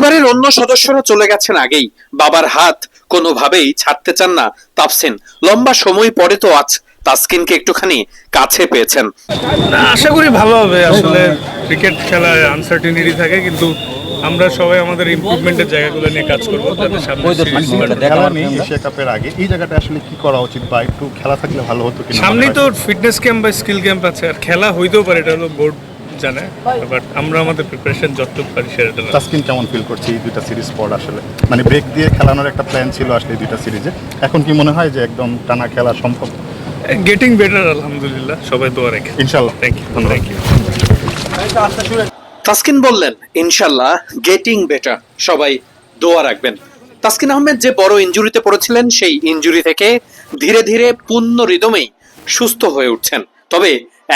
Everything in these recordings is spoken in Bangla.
পরিবারের অন্য সদস্যরা চলে গেছেন আগেই। বাবার হাত কোনোভাবেই ছাড়তে চান না তাপসিন লম্বা সময় পরে তো আজ তাসকিনকে একটুখানি কাছে পেয়েছেন। আশা করি ভালো হবে। আসলে ক্রিকেট খেলায় আনসার্টিনিটি থাকে কিন্তু আমরা সবাই আমাদের ইমপ্রুভমেন্টের জায়গাগুলো নিয়ে কাজ করব যাতে সামনে এশিয়া কাপের আগে এই জায়গাটা আসলে কি করা উচিত বা একটু খেলা থাকলে ভালো হতো সামনেই তো ফিটনেস ক্যাম্প বা স্কিল ক্যাম্প আছে আর খেলা হইতেও পারে এটা হলো বোর্ড জানে বাট আমরা আমাদের প্রিপারেশন যতটুকু পারি সেটা তাসকিন কেমন ফিল করছে এই দুইটা সিরিজ পর আসলে? মানে ব্রেক দিয়ে খেলানোর একটা প্ল্যান ছিল আসলে এই দুইটা সিরিজে এখন কি মনে হয় যে একদম টানা খেলা সম্ভব? গেটিং বেটার আলহামদুলিল্লাহ। সবাই দোয়া রেখে। ইনশাল্লাহ thank you thank you Taskin বললেন ইনশাল্লাহ গেটিং বেটার সবাই দোয়া রাখবেন। তাসকিন আহমেদ যে বড় ইনজুরিতে পড়েছিলেন সেই ইনজুরি থেকে ধীরে ধীরে পূর্ণ রিদমেই সুস্থ হয়ে উঠছেন। তবে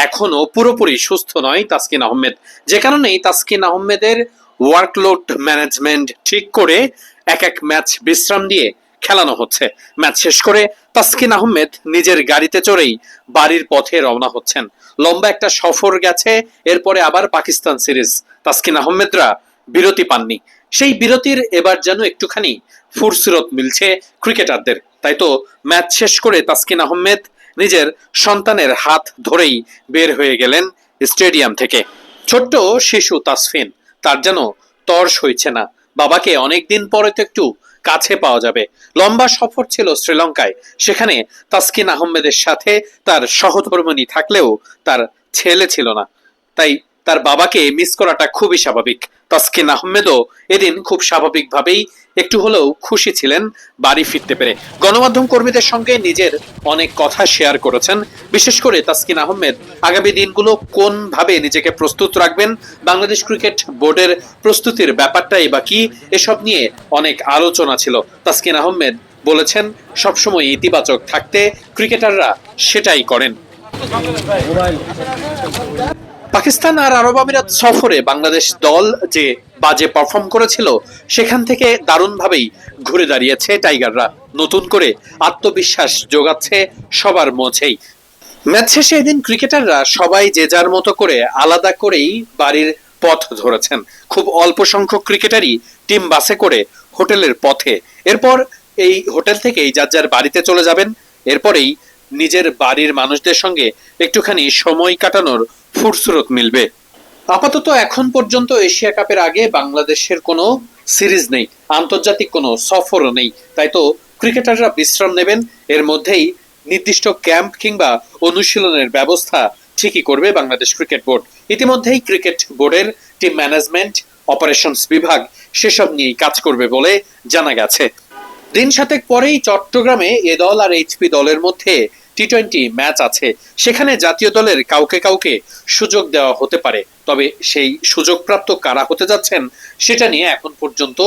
এখনও পুরোপুরি সুস্থ নয় তাসকিন আহমেদ। যে কারণেই তাসকিন আহমেদের ওয়ার্কলোড ম্যানেজমেন্ট ঠিক করে এক এক ম্যাচ বিশ্রাম দিয়ে খেলানো হচ্ছে। ম্যাচ শেষ করে তাসকিন আহমেদ নিজের গাড়িতে চড়েই বাড়ির পথে রওনা হচ্ছেন। লম্বা একটা সফর গেছে, এরপরে আবার পাকিস্তান সিরিজ। তাসকিন আহমেদরা বিরতি পাননি। সেই বিরতির এবার যেন একটুখানি ফুরসুরত মিলছে ক্রিকেটারদের। তাই তো ম্যাচ শেষ করে তাসকিন আহমেদ নিজের সন্তানের হাত ধরেই বের হয়ে গেলেন স্টেডিয়াম থেকে। ছোট্ট শিশু তাসফিন, তার যেন তর্স হয়েছে না। বাবাকে অনেকদিন পরে তো একটু কাছে পাওয়া যাবে। লম্বা সফর ছিল শ্রীলঙ্কায়। সেখানে তাসকিন আহমেদের সাথে তার সহধর্মিণী থাকলেও তার ছেলে ছিল না। তাই তার বাবাকে মিস করাটা খুবই স্বাভাবিক। তাসকিন আহমেদও এদিন খুব স্বাভাবিকভাবেই একটু হলেও খুশি ছিলেন বাড়ি ফিরতে পেরে। গণমাধ্যম কর্মীদের সঙ্গে নিজের অনেক কথা শেয়ার করেছেন। বিশেষ করে তাসকিন আহমেদ, আগামী দিনগুলো কোনভাবে নিজেকে প্রস্তুত রাখবেন, বাংলাদেশ ক্রিকেট বোর্ডের প্রস্তুতির ব্যাপারটাই বা কি, এসব নিয়ে অনেক আলোচনা ছিল। তাসকিন আহমেদ বলেছেন, সবসময় ইতিবাচক থাকতে ক্রিকেটাররা সেটাই করেন। পাকিস্তান আর আরব আমিরাত সফরে বাংলাদেশ দল যে বাজে পারফর্ম করেছিল, সেখান থেকে দারুণভাবেই ঘুরে দাঁড়িয়েছে টাইগাররা। নতুন করে আত্মবিশ্বাস যোগাচ্ছে সবার মধ্যেই। ম্যাচ শেষে এদিন ক্রিকেটাররা সবাই যে যার মতো করে আলাদা করেই বাড়ির পথ ধরেছেন। খুব অল্প সংখ্যক ক্রিকেটারই টিম বাসে করে হোটেলের পথে। এরপর এই হোটেল থেকেই যার যার বাড়িতে চলে যাবেন। এরপরেই নিজের বাড়ির মানুষদের সঙ্গে একটুখানি সময় কাটানোর ফুরসুরত মিলবে। আপাতত এখন পর্যন্ত এশিয়া কাপের আগে বাংলাদেশের কোনো সিরিজ নেই, আন্তর্জাতিক কোনো সফরও নেই। তাই তো ক্রিকেটাররা বিশ্রাম নেবেন, এর মধ্যেই নির্দিষ্ট ক্যাম্প কিংবা অনুশীলনের ব্যবস্থা ঠিকই করবে বাংলাদেশ ক্রিকেট বোর্ড। ইতিমধ্যেই ক্রিকেট বোর্ডের টিম ম্যানেজমেন্ট, অপারেশনস বিভাগ সেসব নিয়ে কাজ করবে বলে জানা গেছে। দিন সাতেক পরেই চট্টগ্রামে এ দল আর এইচপি দলের মধ্যে টি টোয়েন্টি ম্যাচ আছে। সেখানে জাতীয় দলের কাউকে কাউকে সুযোগ দেওয়া হতে পারে। তবে সেই সুযোগপ্রাপ্ত কারা হতে যাচ্ছেন, সেটা নিয়ে এখন পর্যন্ত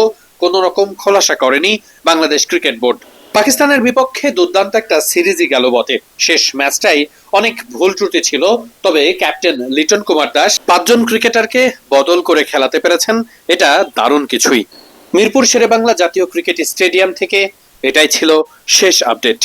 কোনো রকম খোলাসা করেনি বাংলাদেশ ক্রিকেট বোর্ড। পাকিস্তানের বিপক্ষে দুর্দান্ত একটা সিরিজই গেল বটে। শেষ ম্যাচটাই অনেক ভুল ত্রুটি ছিল, তবে ক্যাপ্টেন লিটন কুমার দাস পাঁচজন ক্রিকেটারকে বদল করে খেলাতে পেরেছেন, এটা দারুণ কিছুই। মিরপুর শেরেবাংলা জাতীয় ক্রিকেট স্টেডিয়াম থেকে এটাই ছিল শেষ আপডেট।